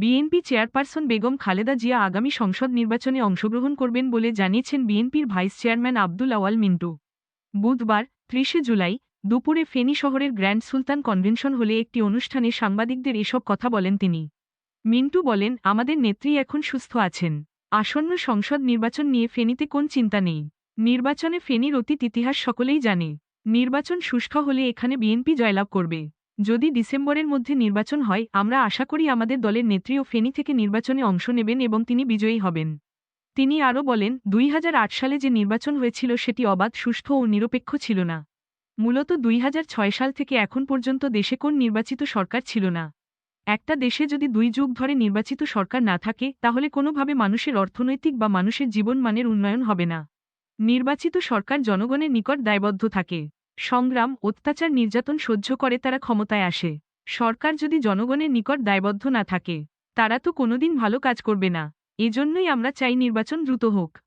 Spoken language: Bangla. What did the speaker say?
বিএনপি চেয়ারপারসন বেগম খালেদা জিয়া আগামী সংসদ নির্বাচনে অংশগ্রহণ করবেন বলে জানিয়েছেন বিএনপির ভাইস চেয়ারম্যান আব্দুল আওয়াল মিন্টু। বুধবার, ত্রিশে জুলাই, দুপুরে ফেনী শহরের গ্র্যান্ড সুলতান কনভেনশন হলে একটি অনুষ্ঠানে সাংবাদিকদের এসব কথা বলেন তিনি। মিন্টু বলেন, আমাদের নেত্রী এখন সুস্থ আছেন। আসন্ন সংসদ নির্বাচন নিয়ে ফেনীতে কোন চিন্তা নেই। নির্বাচনে ফেনীর অতীত ইতিহাস সকলেই জানে। নির্বাচন সুষ্ঠু হলে এখানে বিএনপি জয়লাভ করবে। যদি ডিসেম্বরের মধ্যে নির্বাচন হয়, আমরা আশা করি আমাদের দলের নেত্রী ও ফেনী থেকে নির্বাচনে অংশ নেবেন এবং তিনি বিজয়ী হবেন। তিনি আরও বলেন, দুই হাজার আট সালে যে নির্বাচন হয়েছিল সেটি অবাধ, সুষ্ঠু ও নিরপেক্ষ ছিল না। মূলত দুই হাজার ছয় সাল থেকে এখন পর্যন্ত দেশে কোন নির্বাচিত সরকার ছিল না। একটা দেশে যদি দুই যুগ ধরে নির্বাচিত সরকার না থাকে, তাহলে কোনোভাবে মানুষের অর্থনৈতিক বা মানুষের জীবনমানের উন্নয়ন হবে না। নির্বাচিত সরকার জনগণের নিকট দায়বদ্ধ থাকে। সংগ্রাম, অত্যাচার, নির্যাতন সহ্য করে তারা ক্ষমতায় আসে। সরকার যদি জনগণের নিকট দায়বদ্ধ না থাকে, তারা তো কোনোদিন ভালো কাজ করবে না। এজন্যই আমরা চাই নির্বাচন দ্রুত হোক।